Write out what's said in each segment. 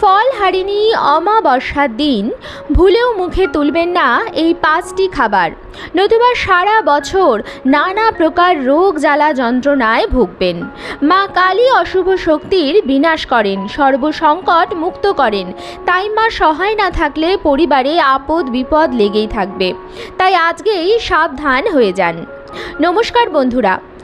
ফল হারিনি অমাবস্যার দিন। ভুলেও মুখে তুলবেন না এই পাঁচটি খাবার। নতুবা সারা বছর নানা প্রকার রোগ জ্বালা যন্ত্রণায় ভুগবেন। মা কালী অশুভ শক্তির বিনাশ করেন, সর্বসংকট মুক্ত করেন। তাই মা সহায় না থাকলে পরিবারে আপদ বিপদ লেগেই থাকবে। তাই আজকেই সাবধান হয়ে যান। নমস্কার বন্ধুরা।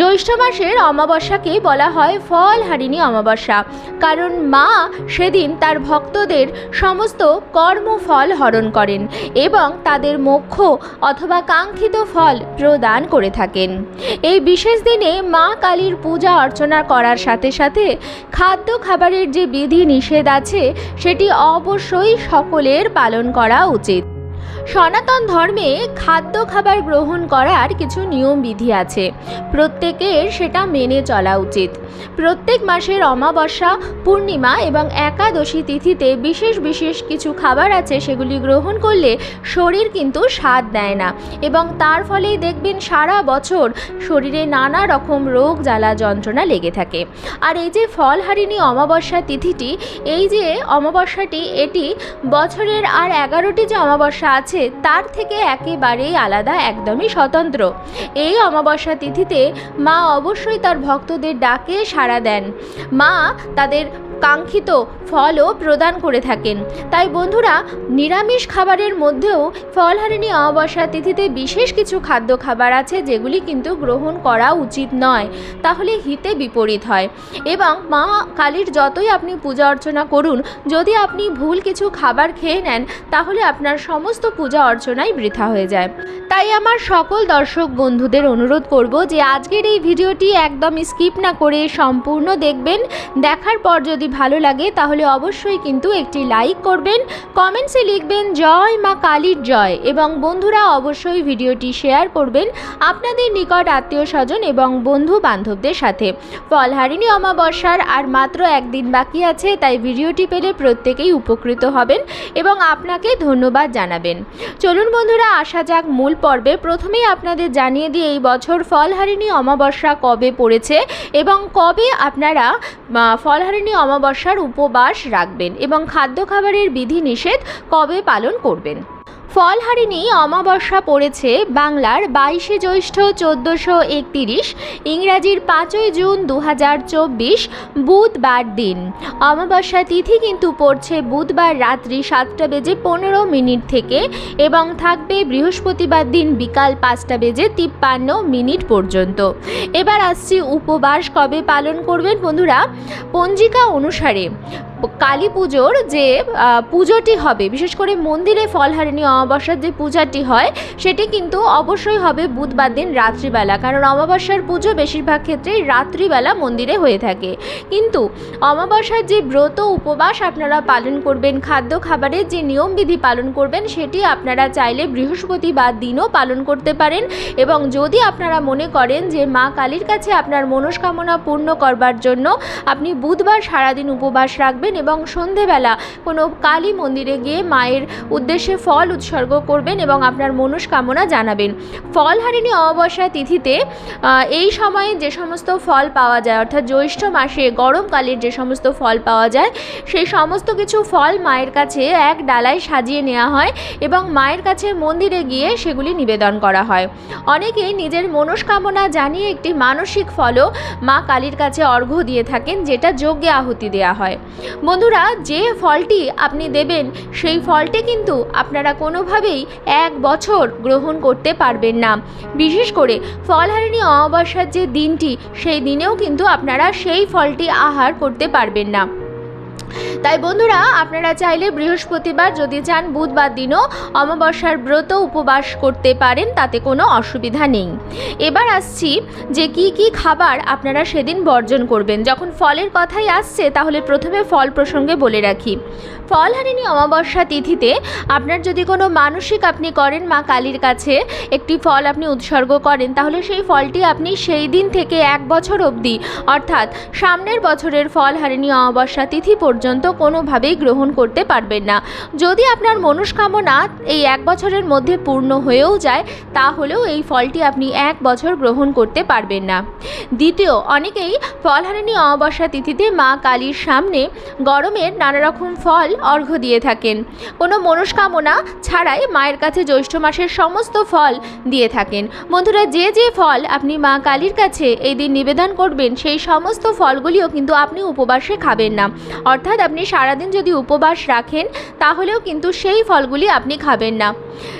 জ্যৈষ্ঠ মাসের অমাবস্যাকে বলা হয় ফল হারিণী অমাবস্যা। কারণ মা সেদিন তার ভক্তদের সমস্ত কর্মফল হরণ করেন এবং তাদের মোক্ষ অথবা কাঙ্ক্ষিত ফল প্রদান করে থাকেন। এই বিশেষ দিনে মা কালীর পূজা অর্চনা করার সাথে সাথে খাদ্য খাবারের যে বিধি নিষেধ আছে, সেটি অবশ্যই সকলের পালন করা উচিত। সনাতন ধর্মে খাদ্য খাবার গ্রহণ করার কিছু নিয়ম বিধি আছে। প্রত্যেকের সেটা মেনে চলা উচিত। প্রত্যেক মাসের অমাবস্যা, পূর্ণিমা এবং একাদশী তিথিতে বিশেষ বিশেষ কিছু খাবার আছে সেগুলি গ্রহণ করলে শরীর কিন্তু স্বাদ দেয় না এবং তার ফলেই দেখবেন সারা বছর শরীরে নানা রকম রোগ জ্বালা যন্ত্রণা লেগে থাকে। আর এই যে ফলহারিণী অমাবস্যা তিথিটি, এই যে অমাবস্যাটি, এটি বছরের আর এগারোটি যে অমাবস্যা আছে তার থেকে একেবারেই আলাদা, একদমই স্বতন্ত্র। এই অমাবস্যা তিথিতে মা অবশ্যই তার ভক্তদের ডাকে সাড়া দেন। মা তাদের কাঙ্ক্ষিত ফলও প্রদান করে থাকেন। তাই বন্ধুরা, নিরামিষ খাবারের মধ্যেও ফলহারিণী অমাবস্যা তিথিতে বিশেষ কিছু খাদ্য খাবার আছে যেগুলি কিন্তু গ্রহণ করা উচিত নয়, তাহলে হিতে বিপরীত হয়। এবং মা কালীর যতই আপনি পূজা অর্চনা করুন, যদি আপনি ভুল কিছু খাবার খেয়ে নেন, তাহলে আপনার সমস্ত পূজা অর্চনাই বৃথা হয়ে যায়। তাই আমার সকল দর্শক বন্ধুদের অনুরোধ করব যে আজকের এই ভিডিওটি একদম স্কিপ না করে সম্পূর্ণ দেখবেন। দেখার পর যদি ভালো লাগে, তাহলে অবশ্যই কিন্তু একটি লাইক করবেন। কমেন্টসে লিখবেন, জয় মা কালীর জয় এবং বন্ধুরা অবশ্যই ভিডিওটি শেয়ার করবেন আপনাদের নিকট আত্মীয় স্বজন এবং বন্ধু বান্ধবদের সাথে। ফলহারিণী অমাবস্যার আর মাত্র একদিন বাকি আছে, তাই ভিডিওটি পেলে প্রত্যেকেই উপকৃত হবেন এবং আপনাকে ধন্যবাদ জানাবেন। চলুন বন্ধুরা, আসা যাক মূল পর্বে। প্রথমেই আপনাদের জানিয়ে দিই, এই বছর ফলহারিণী অমাবস্যা কবে পড়েছে এবং কবে আপনারা ফলহারিণী অমাবস্যার উপবাস রাখবেন এবং খাদ্য খাবারের বিধি নিষেধ কবে পালন করবেন? ফলহারিণী অমাবস্যা পড়েছে বাংলার বাইশে জ্যৈষ্ঠ চোদ্দোশো একতিরিশ, ইংরাজির পাঁচই জুন দু হাজার চব্বিশ, বুধবার দিন। অমাবস্যা তিথি কিন্তু পড়ছে বুধবার রাত্রি সাতটা বেজে পনেরো মিনিট থেকে এবং থাকবে বৃহস্পতিবার দিন বিকাল পাঁচটা বেজে তিপ্পান্ন মিনিট পর্যন্ত। এবার আসছি উপবাস কবে পালন করবেন বন্ধুরা? পঞ্জিকা অনুসারে কালী পুজোর যে পুজোটি হবে, বিশেষ করে মন্দিরে ফলহারিণী অমাবস্যার যে পূজাটি হয়, সেটি কিন্তু অবশ্যই হবে বুধবার দিন রাত্রিবেলা। কারণ অমাবস্যার পুজো বেশিরভাগ ক্ষেত্রেই রাত্রিবেলা মন্দিরে হয়ে থাকে। কিন্তু অমাবস্যার যে ব্রত উপবাস আপনারা পালন করবেন, খাদ্য খাবারের যে নিয়মবিধি পালন করবেন, সেটি আপনারা চাইলে বৃহস্পতিবার দিনও পালন করতে পারেন। এবং যদি আপনারা মনে করেন যে মা কালীর কাছে আপনার মনস্কামনা পূর্ণ করবার জন্য আপনি বুধবার সারাদিন উপবাস রাখবেন এবং সন্ধেবেলা কোনো কালী মন্দিরে গিয়ে মায়ের উদ্দেশ্যে ফল উৎসর্গ করবেন এবং আপনার মনস্কামনা জানাবেন। ফলহারিণী অমাবস্যা তিথিতে এই সময়ে যে সমস্ত ফল পাওয়া যায়, অর্থাৎ জ্যৈষ্ঠ মাসে গরমকালের যে সমস্ত ফল পাওয়া যায়, সেই সমস্ত কিছু ফল মায়ের কাছে এক ডালায় সাজিয়ে নেওয়া হয় এবং মায়ের কাছে মন্দিরে গিয়ে সেগুলি নিবেদন করা হয়। অনেকে নিজের মনস্কামনা জানিয়ে একটি মানসিক ফলও মা কালীর কাছে অর্ঘ্য দিয়ে থাকেন, যেটা যজ্ঞে আহুতি দেওয়া হয়। বন্ধুরা, যে ফলটি আপনি দেবেন, সেই ফলটি কিন্তু আপনারা কোনোভাবেই এক বছর গ্রহণ করতে পারবেন না। বিশেষ করে ফলহারিণী অমাবস্যার যে দিনটি, সেই দিনেও কিন্তু আপনারা সেই ফলটি আহার করতে পারবেন না। তাই বন্ধুরা, আপনারা চাইলে বৃহস্পতিবার যদি চান, বুধবার দিনও অমাবস্যার ব্রত উপবাস করতে পারেন, তাতে কোনো অসুবিধা নেই। এবার আসছি যে কি কি খাবার আপনারা সেদিন বর্জন করবেন। যখন ফলের কথাই আসছে, তাহলে প্রথমে ফল প্রসঙ্গে বলে রাখি। ফলহারিণী অমাবস্যা তিথিতে আপনার যদি কোনো মানসিক আপনি করেন, মা কালীর কাছে একটি ফল আপনি উৎসর্গ করেন, তাহলে সেই ফলটি আপনি সেই দিন থেকে এক বছর অবধি, অর্থাৎ সামনের বছরের ফলহারিণী অমাবস্যা তিথি পর্যন্ত পর্যন্ত কোনোভাবেই গ্রহণ করতে পারবেন না। যদি আপনার মনস্কামনা এই এক বছরের মধ্যে পূর্ণ হয়েও যায়, তাহলেও এই ফলটি আপনি এক বছর গ্রহণ করতে পারবেন না। দ্বিতীয়, অনেকেই ফলহারিণী অমাবস্যা তিথিতে মা কালীর সামনে গরমের নানা রকম ফল অর্ঘ্য দিয়ে থাকেন। কোনো মনস্কামনা ছাড়াই মায়ের কাছে জ্যৈষ্ঠ মাসের সমস্ত ফল দিয়ে থাকেন। বন্ধুরা, যে যে ফল আপনি মা কালীর কাছে এই দিন নিবেদন করবেন, সেই সমস্ত ফলগুলিও কিন্তু আপনি উপবাসে খাবেন না। অর্থাৎ আপনি সারাদিন যদি উপবাস রাখেন, তাহলেও কিন্তু সেই ফলগুলি আপনি খাবেন না।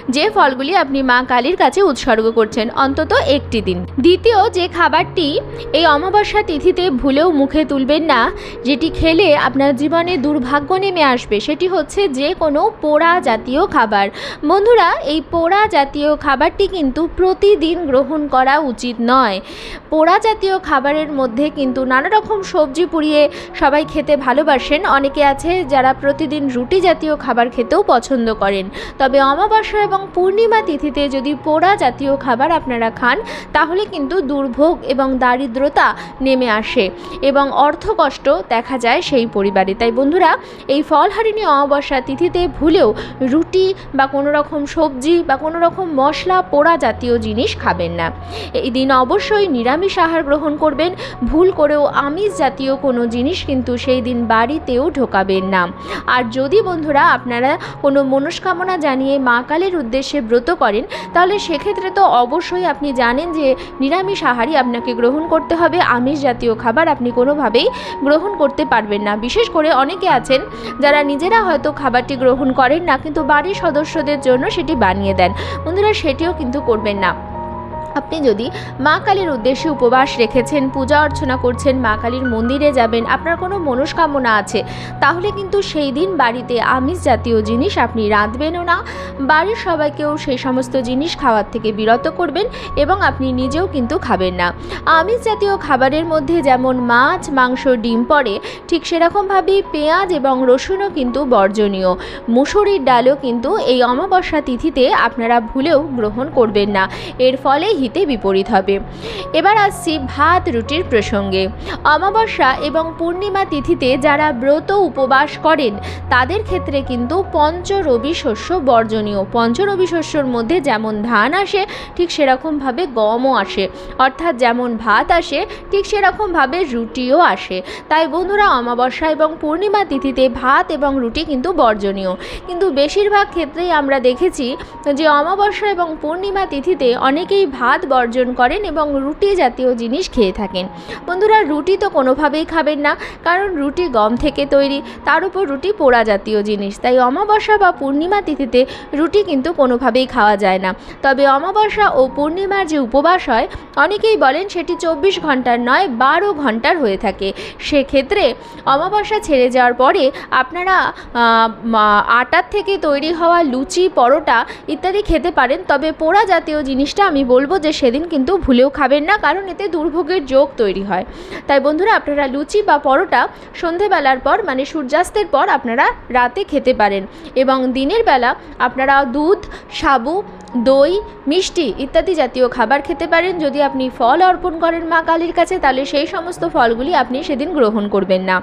যে ফলগুলি আপনি মা কালীর কাছে উৎসর্গ করছেন, অন্তত একটি দিন। দ্বিতীয়, যে খাবারটি এই অমাবস্যা তিথিতে ভুলেও মুখে তুলবেন না, যেটি খেলে আপনার জীবনে দুর্ভাগ্য নেমে আসবে, সেটি হচ্ছে যে কোনো পোড়া জাতীয় খাবার। বন্ধুরা, এই পোড়া জাতীয় খাবারটি কিন্তু প্রতিদিন গ্রহণ করা উচিত নয়। পোড়া জাতীয় খাবারের মধ্যে কিন্তু নানা রকম সবজি পুড়িয়ে সবাই খেতে ভালোবাসেন অনেকে আছে যারা প্রতিদিন রুটি জাতীয় খাবার খেতেও পছন্দ করেন। তবে অমাবস্যা এবং পূর্ণিমা তিথিতে যদি পোড়া জাতীয় খাবার আপনারা খান, তাহলে কিন্তু দুর্ভোগ এবং দারিদ্রতা নেমে আসে এবং অর্থকষ্ট দেখা যায় সেই পরিবারে। তাই বন্ধুরা, এই ফলহারিণী অমাবস্যা তিথিতে ভুলেও রুটি বা কোনো রকম সবজি বা কোনো রকম মশলা পোড়া জাতীয় জিনিস খাবেন না। এই দিন অবশ্যই নিরামিষ আহার গ্রহণ করবেন। ভুল করেও আমিষ জাতীয় কোনো জিনিস কিন্তু সেই দিন বাড়িতেও ঢোকাবেন না। আর যদি বন্ধুরা আপনারা কোনো মনস্কামনা জানিয়ে মা কালের উদ্দেশ্যে ব্রত করেন, তাহলে সেক্ষেত্রে তো অবশ্যই আপনি জানেন যে নিরামিষ আহারই আপনাকে গ্রহণ করতে হবে। আমিষ জাতীয় খাবার আপনি কোনোভাবেই গ্রহণ করতে পারবেন না। বিশেষ করে অনেকে আছেন যারা নিজেরা হয়তো খাবারটি গ্রহণ করেন না, কিন্তু বাড়ির সদস্যদের জন্য সেটি বানিয়ে দেন। বন্ধুরা, সেটিও কিন্তু করবেন না। আপনি যদি মা কালীর উদ্দেশ্যে উপবাস রেখেছেন, পূজা অর্চনা করছেন, মা কালীর মন্দিরে যাবেন, আপনার কোনো মনস্কামনা আছে, তাহলে কিন্তু সেই দিন বাড়িতে আমিষ জাতীয় জিনিস আপনি রাঁধবেনও না। বাড়ির সবাইকেও সেই সমস্ত জিনিস খাওয়ার থেকে বিরত করবেন এবং আপনি নিজেও কিন্তু খাবেন না। আমিষ জাতীয় খাবারের মধ্যে যেমন মাছ, মাংস, ডিম পড়ে, ঠিক সেরকমভাবেই পেঁয়াজ এবং রসুনও কিন্তু বর্জনীয়। মুসুরির ডালও কিন্তু এই অমাবস্যা তিথিতে আপনারা ভুলেও গ্রহণ করবেন না। এর ফলে হিতে বিপরীত হবে। এবার আসছি ভাত রুটির প্রসঙ্গে। অমাবস্যা এবং পূর্ণিমা তিথিতে যারা ব্রত উপবাস করেন, তাদের ক্ষেত্রে কিন্তু পঞ্চরবি শস্য বর্জনীয়। পঞ্চরবি শস্যর মধ্যে যেমন ধান আসে, ঠিক সেরকমভাবে গমও আসে। অর্থাৎ যেমন ভাত আসে, ঠিক সেরকমভাবে রুটিও আসে। তাই বন্ধুরা, অমাবস্যা এবং পূর্ণিমা তিথিতে ভাত এবং রুটি কিন্তু বর্জনীয়। কিন্তু বেশিরভাগ ক্ষেত্রেই আমরা দেখেছি যে অমাবস্যা এবং পূর্ণিমা তিথিতে অনেকেই ভাত বর্জন করেন এবং রুটি জাতীয় জিনিস খেয়ে থাকেন। বন্ধুরা, রুটি তো কোনোভাবেই খাবেন না, কারণ রুটি গম থেকে তৈরি, তার উপর রুটি পোড়া জাতীয় জিনিস। তাই অমাবস্যা বা পূর্ণিমা তিথিতে রুটি কিন্তু কোনোভাবেই খাওয়া যায় না। তবে অমাবস্যা ও পূর্ণিমার যে উপবাস হয়, অনেকেই বলেন সেটি চব্বিশ ঘণ্টার নয়, বারো ঘণ্টার হয়ে থাকে। সেক্ষেত্রে অমাবস্যা ছেড়ে যাওয়ার পরে আপনারা আটার থেকে তৈরি হওয়া লুচি, পরোটা ইত্যাদি খেতে পারেন। তবে পোড়া জাতীয় জিনিসটা আমি বলব যে সেদিন কিন্তু ভুলেও খাবেন না, কারণ এতে দুর্ভোগের যোগ তৈরি হয়। তাই বন্ধুরা, আপনারা লুচি বা পরোটা সন্ধেবেলার পর মানে সূর্যাস্তের পর আপনারা রাতে খেতে পারেন এবং দিনের বেলা আপনারা দুধ, সাবু, দই, মিষ্টি ইত্যাদি জাতীয় খাবার খেতে পারেন। যদি আপনি ফল অর্পণ করেন মা কালীর কাছে, তাহলে সেই সমস্ত ফলগুলি আপনি সেদিন গ্রহণ করবেন না।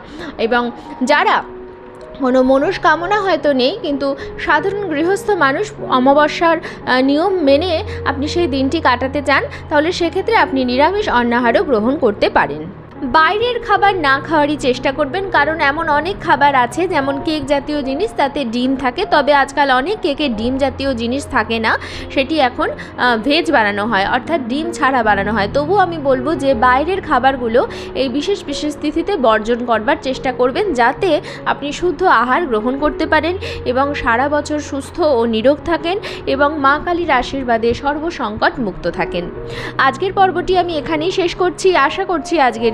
এবং যারা কোনো মনস্কামনা হয়তো নেই, কিন্তু সাধারণ গৃহস্থ মানুষ অমাবস্যার নিয়ম মেনে আপনি সেই দিনটি কাটাতে চান, তাহলে সেক্ষেত্রে আপনি নিরামিষ অন্নাহারও গ্রহণ করতে পারেন। বাইরের খাবার না খাওয়ারই চেষ্টা করবেন, কারণ এমন অনেক খাবার আছে, যেমন কেক জাতীয় জিনিস, তাতে ডিম থাকে। তবে আজকাল অনেক কেকে ডিম জাতীয় জিনিস থাকে না, সেটি এখন ভেজ বানানো হয়, অর্থাৎ ডিম ছাড়া বানানো হয়। তবু আমি বলব যে, বাইরের খাবারগুলো এই বিশেষ বিশেষ তিথিতে বর্জন করবার চেষ্টা করবেন, যাতে আপনি শুদ্ধ আহার গ্রহণ করতে পারেন এবং সারা বছর সুস্থ ও নিরোগ থাকেন এবং মা কালীর আশীর্বাদে সর্বসংকট মুক্ত থাকেন। আজকের পর্বটি আমি এখানেই শেষ করছি। আশা করছি আজকের